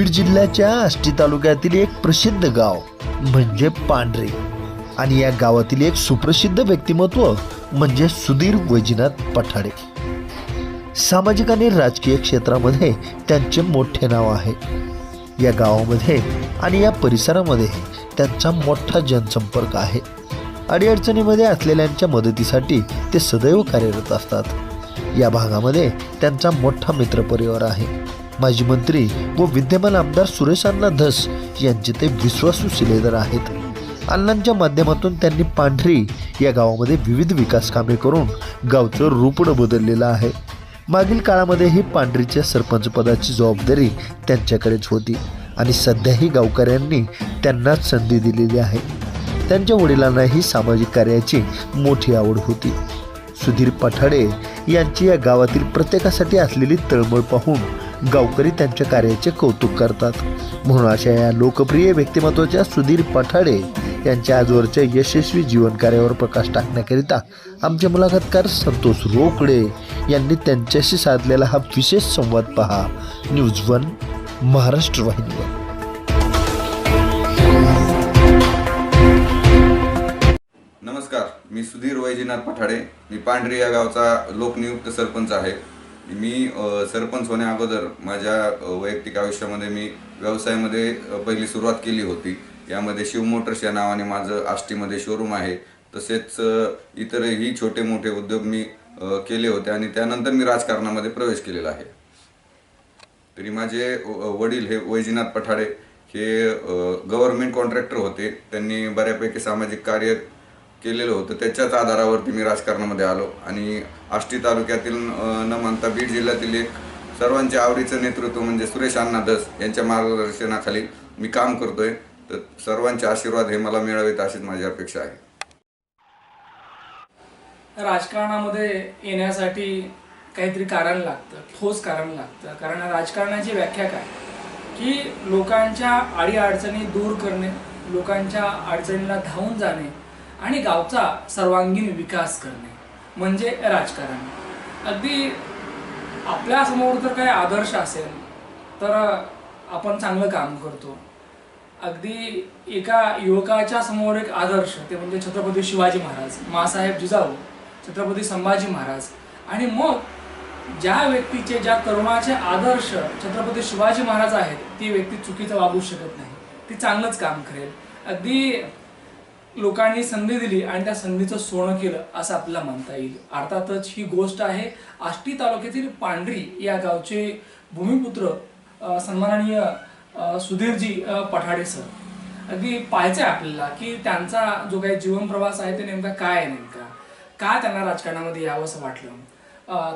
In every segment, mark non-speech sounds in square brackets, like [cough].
बीड जिल्ह्याच्या आष्टी तालुक्यातील एक प्रसिद्ध गाव म्हणजे पांढरे. आणि या गावातील एक सुप्रसिद्ध व्यक्तिमत्व म्हणजे सुधीर वैजनाथ पठाडे सामाजिक आणि राजकीय क्षेत्रामध्ये त्यांचे मोठे नाव आहे. या गावामध्ये आणि या परिसरामध्ये त्यांचा मोठा जनसंपर्क आहे. अडीअडचणीमध्ये असलेल्यांच्या मदतीसाठी ते सदैव कार्यरत असतात. या भागामध्ये त्यांचा मोठा मित्रपरिवार आहे. माजी मंत्री व विद्यमान आमदार सुरेश अण्णा धस यांचे ते विश्वासू शिलेदार आहेत. अण्णांच्या माध्यमातून त्यांनी पांढरी या गावामध्ये विविध विकास कामे करून गावचं रूपण बदललेलं आहे. मागील काळामध्येही पांढरीच्या सरपंचपदाची जबाबदारी त्यांच्याकडेच होती आणि सध्याही गावकऱ्यांनी त्यांनाच संधी दिलेली आहे. त्यांच्या वडिलांनाही सामाजिक कार्याची मोठी आवड होती. सुधीर पठाडे यांची या गावातील प्रत्येकासाठी असलेली तळमळ पाहून गावकरी त्यांच्या कार्याचे कौतुक करतात. म्हणून अशा या लोकप्रिय व्यक्तिमत्वाच्या सुधीर पठाडे यांच्या आजवरच्या यशस्वी जीवन कार्यावर प्रकाश टाकण्याकरिता आमचे मुलाखतकार संतोष रोकडे यांनी त्यांच्याशी साधलेला हा विशेष संवाद पहा. न्यूज वन महाराष्ट्र वाहिनीवर नमस्कार मी सुधीर वैजनाथ पठाडे. मी पांढरी या गावचा लोकनियुक्त सरपंच आहे. मी सरपंच होण्या अगोदर माझ्या वैयक्तिक आयुष्यामध्ये मी व्यवसायामध्ये पहिली सुरुवात केली होती. यामध्ये शिव मोटर्स या नावाने माझं आष्टीमध्ये शोरूम आहे. तसेच इतरही छोटे मोठे उद्योग मी केले होते आणि त्यानंतर मी राजकारणामध्ये प्रवेश केलेला आहे. तरी माझे वडील हे वैजनाथ पठाडे हे गव्हर्नमेंट कॉन्ट्रॅक्टर होते. त्यांनी बऱ्यापैकी सामाजिक कार्य केलेलं होतं. त्याच्याच आधारावरती मी राजकारणामध्ये आलो. आणि आष्टी तालुक्यातील न म्हणता बीड जिल्ह्यातील एक सर्वांच्या आवडीचं नेतृत्व म्हणजे सुरेश अण्णा धस यांच्या मार्गदर्शनाखाली मी काम करतोय. तर सर्वांचे आशीर्वाद हे मला मिळावेत अशीच माझी अपेक्षा आहे. राजकारणामध्ये येण्यासाठी काहीतरी कारण लागतं ठोस कारण लागतं. कारण राजकारणाची व्याख्या काय? की लोकांच्या अडीअडचणी दूर करणे लोकांच्या अडचणीला धावून जाणे आणि गावचा सर्वांगीण विकास करणे म्हणजे राजकारण. अगदी आपल्यासमोर जर काही आदर्श असेल तर आपण चांगलं काम करतो. अगदी एका युवकाच्या समोर एक आदर्श ते म्हणजे छत्रपती शिवाजी महाराज मासाहेब जिजाऊ छत्रपती संभाजी महाराज. आणि मग ज्या व्यक्तीचे ज्या तरुणाचे आदर्श छत्रपती शिवाजी महाराज आहेत ती व्यक्ती चुकीचं वागू शकत नाही. ती चांगलंच काम करेल. अगदी लोकांनी संधी दिली आणि त्या संधीचं सोनं केलं असं आपल्याला म्हणता येईल. अर्थातच ही गोष्ट आहे आष्टी तालुक्यातील पांढरी या गावचे भूमिपुत्र सन्माननीय सुधीरजी पठाडे सर. अगदी पाहायचं आहे आपल्याला की त्यांचा जो काही जीवन प्रवास आहे ते नेमका काय आहे नेमका? का त्यांना राजकारणामध्ये यावं असं वाटलं?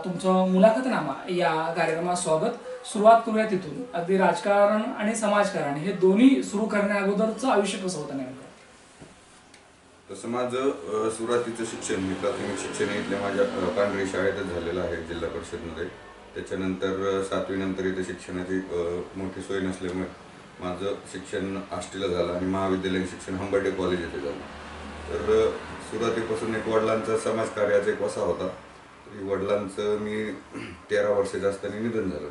तुमचं मुलाखतनामा या कार्यक्रमात स्वागत. सुरुवात करूया तिथून. अगदी राजकारण आणि समाजकारण हे दोन्ही सुरू करण्या अगोदरचं आयुष्य कसं होतं नेमकं? तसं माझं सुरुवातीचं शिक्षण मी प्राथमिक शिक्षण इथल्या माझ्या पांढरी शाळेतच झालेलं आहे जिल्हा परिषदमध्ये. त्याच्यानंतर सातवीनंतर इथे शिक्षणाची मोठी सोय नसल्यामुळे माझं शिक्षण आष्टीला झालं आणि महाविद्यालयीन शिक्षण हंबर्डे कॉलेज येथे झालं. तर सुरुवातीपासून एक वडिलांचा समाजकार्याचा एक वसा होता. तरी वडिलांचं मी [clears throat] तेरा वर्षाच्या असताना निधन झालं.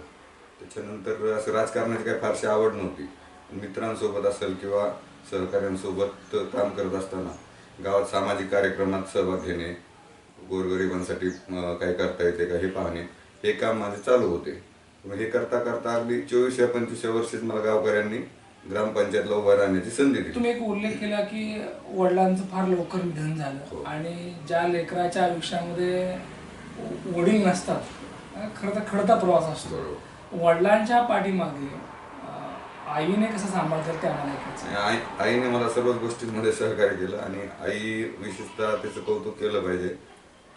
त्याच्यानंतर असं राजकारणाची काही फारशी आवड नव्हती. मित्रांसोबत असेल किंवा सहकाऱ्यांसोबत काम करत असताना गावात सामाजिक कार्यक्रमात सहभाग घेणे गोरगरिबांसाठी काय करता येते का हे पाहणे हे काम माझे चालू होते. हे करता करता अगदी चोवीसव्या पंचवीसव्या वर्षीच मला गावकऱ्यांनी ग्रामपंचायतला उभा राहण्याची संधी दिली. तुम्ही एक उल्लेख केला की वडिलांचं फार लवकर निधन हो. झालं आणि ज्या लेकराच्या आयुष्यामध्ये वडील नसतात खरं तर खडता प्रवास असतो. वडिलांच्या पाठीमागे आईने कसं सांभाळतात ते आम्हाला ऐकायचं आई आईने मला सर्वच गोष्टींमध्ये सहकार्य केलं आणि आई विशेषतः त्याचं कौतुक केलं पाहिजे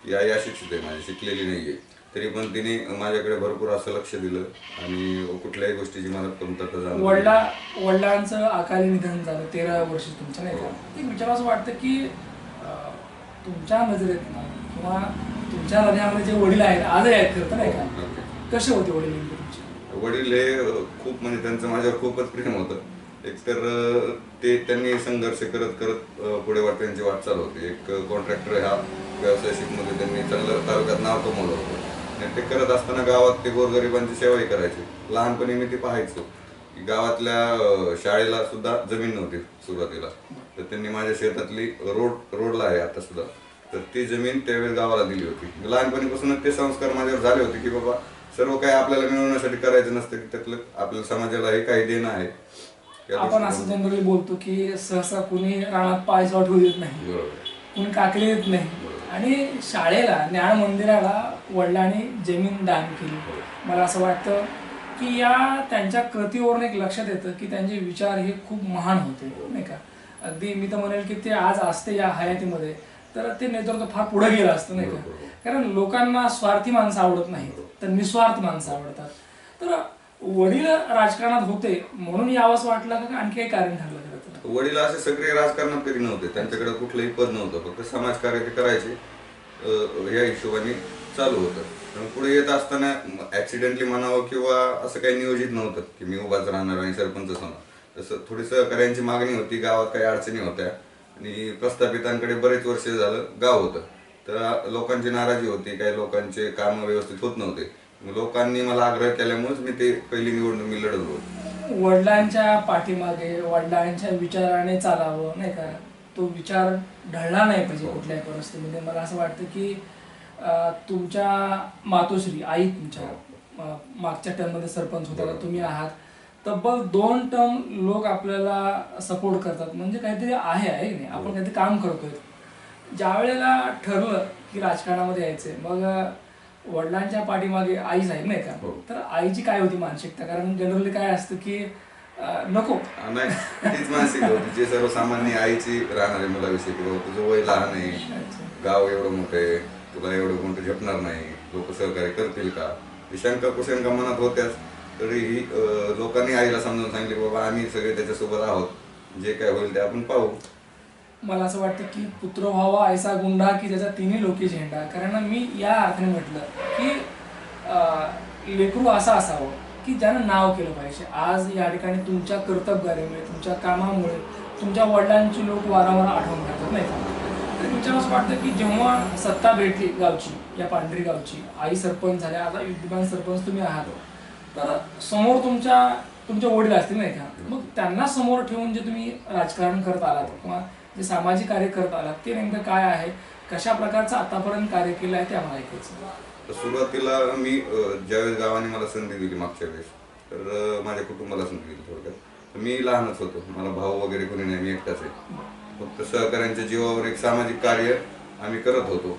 की आई अशिक्षित आहे माझी शिकलेली नाही आहे तरी पण तिने माझ्याकडे भरपूर असं लक्ष दिलं आणि कुठल्याही गोष्टीची मला कमतरता जाणवली नाही. वडिला वडिलांचं अकाली निधन झालं तेरा वर्ष तुमचं नाही का हो. एक विचार असं वाटतं की अं, तुमच्या नजरेत ना किंवा तुमच्या हृदयामध्ये जे वडील आहेत आजही आहेत खरं तर नाही का नक्की. कसे होते वडील नेमके वडील हे खूप म्हणजे त्यांचं माझ्यावर खूपच प्रेम होतं. एकतर ते त्यांनी संघर्ष करत करत पुढे वाट त्यांची वाटचाल होती. एक कॉन्ट्रॅक्टर ह्या व्यवसायशिकमध्ये त्यांनी चांगलं तालुक्यात नाव कमवलं होतं. आणि ते करत असताना गावात ते गोरगरिबांची सेवाही करायचे. लहानपणी मी ते पाहायचो. की गावातल्या शाळेला सुद्धा जमीन नव्हती सुरुवातीला. तर त्यांनी माझ्या शेतातली रोड रोडला आहे आता सुद्धा. तर ती जमीन त्यावेळेस गावाला दिली होती. लहानपणीपासूनच ते संस्कार माझ्यावर झाले होते की बाबा सर्व काही आपल्याला मिळवण्यासाठी करायचं नसतं की त्यातलं आपल्या समाजाला हे काही देणं आहे. आपण असं दृष्टिकोनातून- जनरली बोलतो की सहसा कुणी रानात पाय ठेवू देत नाही. बरोबर. कुणी काकली देत नाही. आणि शाळेला ज्ञान मंदिराला वडिलांनी जमीन दान केली. मला असं वाटतं की या त्यांच्या कृतीवरून एक लक्षात येतं की त्यांचे विचार हे खूप महान होते. नाही का? अगदी मी तर म्हणेल की ते आज असते या हयातीमध्ये. तर ते नेतृत्व फार पुढे गेलं असतं नाही का? कारण लोकांना स्वार्थी माणसं आवडत नाही तर निस्वार्थ माणसं आवडतात. तर वडील राजकारणात होते म्हणून यावंच वाटलं का आणखी काही कारण ठरलं वडील असे सगळे राजकारणात कधी नव्हते त्यांच्याकडे कुठलंही पद नव्हतं फक्त समाजकार्य ते करायचे या हिशोबाने चालू होतं. पण पुढे येत असताना ऍक्सिडेंटली म्हणावं किंवा असं काही नियोजित नव्हतं की मी उभाच राहणार आणि सरपंच होणार. तसं थोडी सहकार्यांची मागणी होती गावात काही अडचणी होत्या. आणि प्रस्थापितांकडे बरेच वर्ष झालं गाव होतं. तर लोकांची नाराजी होती काही लोकांचे काम व्यवस्थित होत नव्हते. लोकांनी मला आग्रह केल्यामुळेच मी ते पहिली निवडणूक मी लढवलो होतो. वडिलांच्या पाठीमागे वडिलांच्या विचाराने चालावं नाही का? तो विचार ढळला नाही पाहिजे कुठल्याही परिस्थितीमध्ये. मला असं वाटतं की तुमच्या मातोश्री आई तुमच्या अं, मागच्या टर्ममध्ये सरपंच होता तुम्ही आहात. तब्बल दोन टर्म लोक आपल्याला सपोर्ट करतात. म्हणजे काहीतरी आहे आहे की नाही? आपण काहीतरी काम करतोय. ज्या वेळेला ठरलं की राजकारणामध्ये यायचंय मग वडिलांच्या पाठीमागे आईच आहे नाही का? हो. तर आईची काय होती मानसिकता? कारण जनरली काय असतं की नको. नाही तीच मानसिक होती. जे सर्वसामान्य आईची राहणारे मुलाविषयी की बाबा तुझं वय लहान आहे गाव एवढं मोठं आहे तुला एवढं मोठं झेपणार नाही लोक सहकार्य करतील का? ही शंका कुशंका मनात होत्याच. तरीही लोकांनी आईला समजावून सांगितले की बाबा आम्ही सगळे त्याच्यासोबत आहोत. जे काय होईल ते आपण पाहू. मला असं वाटतं की पुत्र व्हावा ऐसा गुंडा की त्याचा तिन्ही लोकी झेंडा. कारण मी या अर्थाने म्हटलं की लेकरू असा असावं की ज्यानं नाव केलं पाहिजे. आज या ठिकाणी तुमच्या कर्तबगारीमुळे तुमच्या कामामुळे तुमच्या वडिलांची लोक वारंवार आठवण करतात नाही तर विचार असं वाटतं की जेव्हा सत्ता भेटली गावची या पांढरी गावची आई सरपंच झाल्या आता विद्यमान सरपंच तुम्ही आहात. तर समोर तुमच्या तुमच्या वडील असतील नाही का? मग त्यांना समोर ठेवून जे तुम्ही राजकारण करत आलात किंवा जे सामाजिक कार्य करत आलात ते नेमकं काय आहे? कशा प्रकारचं आतापर्यंत कार्य केलं आहे ते आम्हाला ऐकायचं तर सुरुवातीला मी ज्यावेळेस गावाने मला संधी दिली मागच्या वेळेस तर माझ्या कुटुंबाला संधी दिली थोडक्यात. मी लहानच होतो. मला भाऊ वगैरे कोणी नाही मी एकटाच आहे. फक्त सहकाऱ्यांच्या जीवावर एक सामाजिक कार्य आम्ही करत होतो.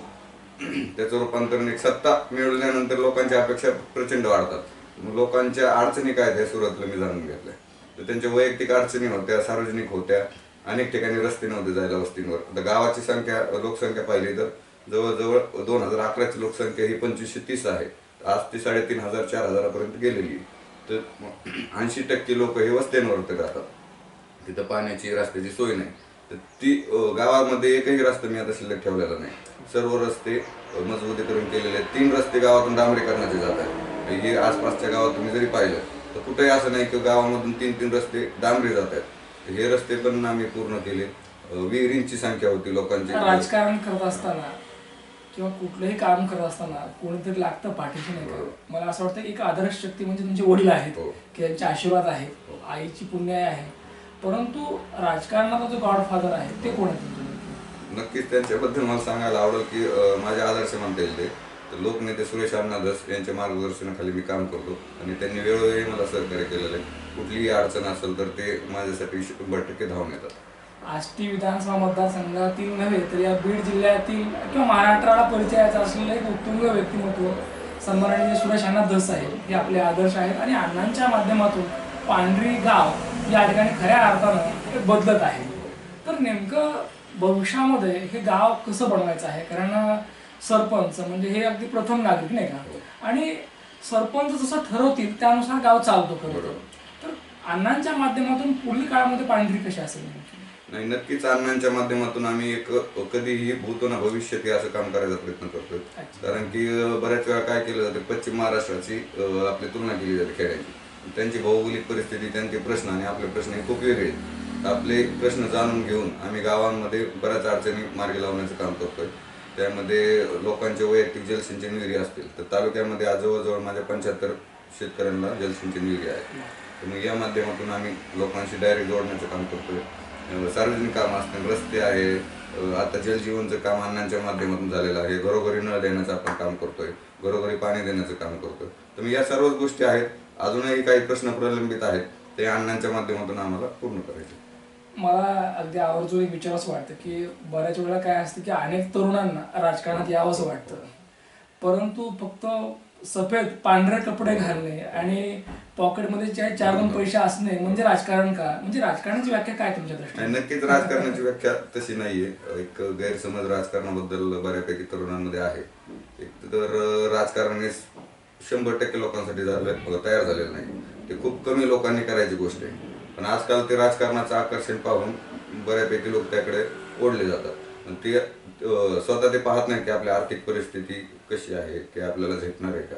[clears throat] त्याचं रूपांतरण एक सत्ता मिळवल्यानंतर लोकांच्या अपेक्षा प्रचंड वाढतात. लोकांच्या अडचणी काय आहेत हे सुरुवातीला मी जाणून घेतल्या. तर त्यांच्या वैयक्तिक अडचणी होत्या सार्वजनिक होत्या अनेक ठिकाणी रस्ते नव्हते जायला वस्तींवर. आता गावाची संख्या लोकसंख्या पाहिली तर जवळजवळ दोन हजार अकराची लोकसंख्या ही पंचवीसशे तीस आहे. आज ती साडेतीन हजार चार हजारापर्यंत गेलेली तर ऐंशी टक्के लोक हे वस्त्यांवर राहतात. तिथं पाण्याची रस्त्याची सोय नाही. तर ती गावामध्ये एकही रस्ता मी आता शिल्लक ठेवलेला नाही. सर्व रस्ते मजबूती मजबूतीकरण केलेले आहेत. तीन रस्ते गावातून डांबरीकरणाचे जात आहेत. हे आसपासच्या गावात तुम्ही जरी पाहिलं तर कुठेही असं नाही की गावामधून तीन तीन रस्ते डांबरी जात आहेत हे रस्ते पण आम्ही पूर्ण केले. विहिरींची संख्या होती लोकांची. राजकारण करत असताना किंवा कुठलंही काम करत असताना कोणीतरी लागतं पाठीशी नाही का? मला असं वाटतं एक आदर्श शक्ती म्हणजे तुमचे वडील आहेत हो. की त्यांचे आशीर्वाद आहेत आईची पुण्याई आहे. परंतु राजकारणाचा जो गॉडफादर आहे ते कोण आहे तुमच्या नक्कीच त्यांच्याबद्दल मला सांगायला आवडेल की माझे आदर्श म्हणता येईल ते. तर लोकनेते सुरेश अण्णा यांच्या मार्गदर्शनाखाली मी काम करतो. आणि त्यांनी वेळोवेळी मला सहकार्य केलेलं आहे. कुठलीही अडचण असेल तर ते माझ्यासाठी शंभर टक्के धावून येतात. आष्टी विधानसभा मतदारसंघातील नव्हे तर या बीड जिल्ह्यातील किंवा महाराष्ट्राला परिचयाचं असलेलं एक उत्तुंग व्यक्तिमत्व सन्माननीय सुरेश अण्णा दस आहे हे आपले आदर्श आहेत आणि अण्णांच्या माध्यमातून पांढरी गाव या ठिकाणी खऱ्या अर्थानं हे बदलत आहे. तर नेमकं भविष्यामध्ये हे गाव कसं बनवायचं आहे? कारण सरपंच म्हणजे हे अगदी प्रथम नागरिक नाही का आणि सरपंच जसं ठरवतील त्यानुसार गाव चालतो खरं तर. अण्णांच्या माध्यमातून पुढील काळामध्ये पांढरी कशी असेल? नाही नक्कीच अण्णांच्या माध्यमातून आम्ही एक कधीही भूतो ना भविष्यात हे असं काम करायचा प्रयत्न करतोय. कारण की बऱ्याच वेळा काय केलं जातं पश्चिम महाराष्ट्राची आपली तुलना केली जाते खेड्याची त्यांची भौगोलिक परिस्थिती त्यांचे प्रश्न आणि आपले प्रश्न हे खूप वेगळे आपले प्रश्न जाणून घेऊन आम्ही गावांमध्ये बऱ्याच अडचणी मार्गी लावण्याचं काम करतोय त्यामध्ये लोकांचे वैयक्तिक जलसिंचन विहिरी असतील. तर तालुक्यामध्ये आज माझ्या पंच्याहत्तर शेतकऱ्यांना जलसिंचन विहिरी आहे तर मग या माध्यमातून आम्ही लोकांशी डायरेक्ट जोडण्याचं काम करतोय. सार्वजनिक काम असतील रस्ते आहे आता जलजीवनचं काम अण्णांच्या माध्यमातून झालेलं आहे. घरोघरी नळ देण्याचं आपण काम करतोय. घरोघरी पाणी देण्याचं काम करतोय. तर मग या सर्वच गोष्टी आहेत. अजूनही काही प्रश्न प्रलंबित आहेत. ते अण्णांच्या माध्यमातून आम्हाला पूर्ण करायचे मला अगदी आवर्जून एक विचारच वाटतं की बऱ्याच वेळा काय असतं की अनेक तरुणांना राजकारणात यावंसं वाटतं. परंतु फक्त सफेद पांढरे कपडे घालणे आणि पॉकेटमध्ये चार चार दोन पैसे असणे म्हणजे राजकारण का? म्हणजे राजकारणाची व्याख्या काय तुमच्या दृष्टीने? नक्कीच राजकारणाची व्याख्या तशी नाहीये. एक गैरसमज राजकारणाबद्दल बऱ्यापैकी तरुणांमध्ये आहे. एक तर राजकारण हे शंभर टक्के लोकांसाठी झालं तयार झालेलं नाही. ते खूप कमी लोकांनी करायची गोष्ट आहे. पण आजकाल ते राजकारणाचं आकर्षण पाहून बऱ्यापैकी लोक त्याकडे ओढले जातात. ते स्वतः ते पाहत नाही की आपली आर्थिक परिस्थिती कशी आहे की आपल्याला झेपणार आहे का?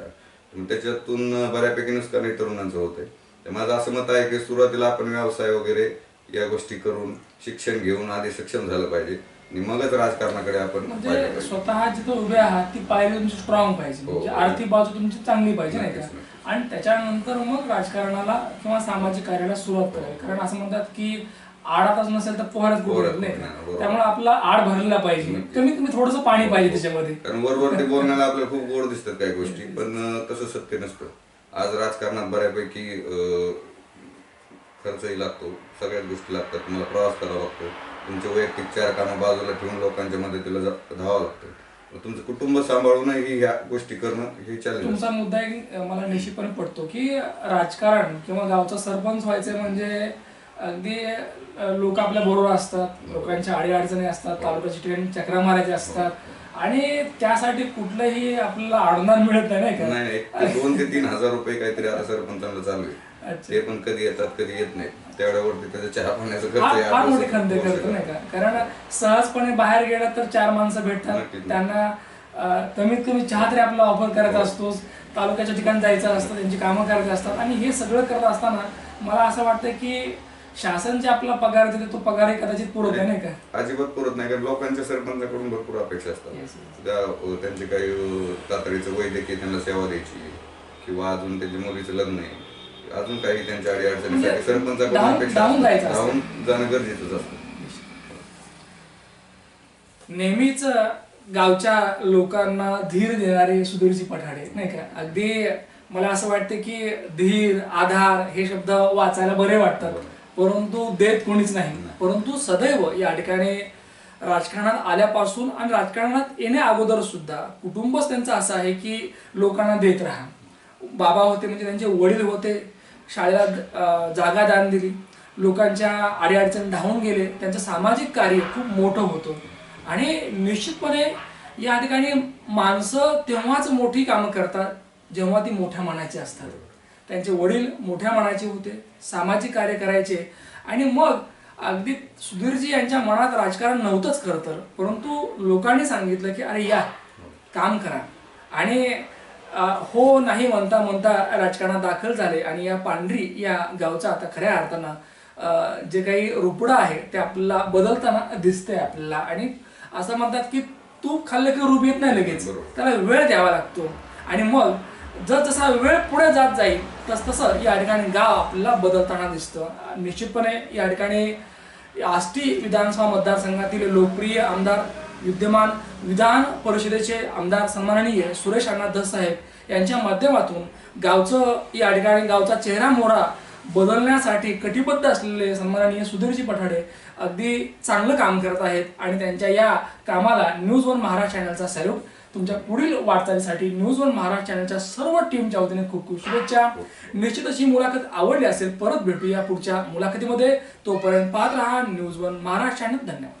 मग त्याच्यातून बऱ्यापैकी नुकसान नाही तरुणांचं होतंय तर माझं असं मत आहे की सुरुवातीला आपण व्यवसाय वगैरे या गोष्टी करून शिक्षण घेऊन आधी सक्षम झालं पाहिजे. आणि मगच राजकारणाकडे आपण म्हणजे. स्वतः जिथं उभे आहात ती पायरी तुमची स्ट्रॉंग पाहिजे. हो, म्हणजे हो. आर्थिक बाजू तुमची चांगली पाहिजे नाही का. आणि त्याच्यानंतर मग राजकारणाला किंवा सामाजिक कार्याला सुरुवात करावी. कारण असं म्हणतात की आडातच नसेल तर पोहरच पोहरच नाही. त्यामुळे आपला आड भरलेला पाहिजे. कमीत कमी थोडस पाणी पाहिजे त्याच्यामध्ये. कारण वरवर ते [laughs] बोलण्याला आपल्याला खूप गोड दिसतात काही गोष्टी पण तसं सत्य नसतं. आज राजकारणात बऱ्यापैकी खर्चही लागतो सगळ्याच गोष्टी लागतात. तुम्हाला प्रवास करावा लागतो. तुमचे वैयक्तिक चार कामं बाजूला ठेवून लोकांच्या मदतीला जा- धावावं लागतं. तुमचं कुटुंब सांभाळूनही ह्या गोष्टी करणं हे चॅलेंज तुमचा मुद्दा एक अं, मला निश्चितपणे पडतो की राजकारण किंवा गावचा सरपंच व्हायचं म्हणजे अगदी लोक आपल्या बरोबर असतात लोकांच्या अडीअडचणी असतात तालुक्याची ट्रेन चक्रा मारायचे असतात. आणि त्यासाठी कुठलंही आपल्याला आडणार मिळत नाही नाही नाही का? नाही एक ते दोन ते तीन हजार रुपये काहीतरी आता सरपंचांना चालू आहे. अच्छा. ते पण कधी येतात कधी येत नाही तेवढ्यावरती त्याचा चहा पाण्याचा फार फार मोठी खंत होऊ करतो. नाही का? कारण सहजपणे बाहेर गेलं तर चार माणसं भेटतात. नक्कीच. त्यांना अं, कमीत कमी चहा तरी आपला ऑफर करायचा असतोच तालुक्याच्या ठिकाणी जायचं असतं त्यांची कामं करायची असतात. आणि हे सगळं करत असताना मला असं वाटतं की शासन जे आपला पगार देते तो पगारही कदाचित पुरत आहे नाही का? अजिबात पुरत नाही कारण लोकांच्या सरपंचाकडून भरपूर अपेक्षा Yes, असतात त्या अ, त्यांचे काही अ, तातडीचं वैद्यकीय त्यांना सेवा द्यायची किंवा अजून त्यांच्या मुलीचं लग्न आहे. अजून काही त्यांच्या अडी अडचणीसाठी म्हणजे. धावून जाणं गरजेचंच असतं. नेहमीच गावच्या लोकांना धीर देणारे सुधीरजी पठाडे नाही का? अगदी मला असं वाटतं की धीर आधार हे शब्द वाचायला बरे वाटतात. परंतु देत कोणीच नाही. परंतु सदैव या ठिकाणी राजकारणात आल्यापासून आणि राजकारणात येण्या अगोदर सुद्धा कुटुंबच त्यांचं असं आहे की लोकांना देत राहा. बाबा होते म्हणजे त्यांचे वडील होते. शाळेला जागा दान दिली. लोकांच्या अडीअडचण धावून गेले. त्यांचं सामाजिक कार्य खूप मोठं होतं. आणि निश्चितपणे या ठिकाणी माणसं तेव्हाच मोठी कामं करतात जेव्हा ती मोठ्या मनाची असतात. त्यांचे वडील मोठ्या मनाचे होते सामाजिक कार्य करायचे. आणि मग अगदी सुधीरजी यांच्या मनात राजकारण नव्हतंच खरं तर परंतु लोकांनी सांगितलं की अरे या काम करा. आणि हो नाही म्हणता म्हणता राजकारणात दाखल झाले आणि या पांढरी या गावचा आता खऱ्या अर्थानं जे काही रुपडा आहे ते आपल्याला बदलताना दिसतंय आपल्याला. आणि असं म्हणतात की तूप खाल्लं की रूप येत नाही लगेच. त्याला वेळ द्यावा लागतो. आणि मग जर जसा वेळ पुढे जात जाईल तस तसं या ठिकाणी गाव आपल्याला बदलताना दिसतं. निश्चितपणे या ठिकाणी आष्टी विधानसभा मतदारसंघातील लोकप्रिय आमदार विद्यमान विधान परिषदेचे आमदार सन्माननीय सुरेश अण्णा धस साहेब यांच्या माध्यमातून गावचं या ठिकाणी गावचा चेहरा मोहरा बदलण्यासाठी कटिबद्ध असलेले सन्माननीय सुधीरजी पठाडे अगदी चांगलं काम करत आहेत आणि त्यांच्या या कामाला न्यूज वन महाराष्ट्र चॅनलचा सॅल्यूट. तुमच्या पुढील वाटचालीसाठी न्यूज वन महाराष्ट्र चॅनलच्या सर्व टीमच्या वतीने खूप खूप शुभेच्छा. निश्चित अशी मुलाखत आवडली असेल परत भेटूया पुढच्या मुलाखतीमध्ये. तोपर्यंत पाहत राहा न्यूज वन महाराष्ट्र चॅनल. धन्यवाद.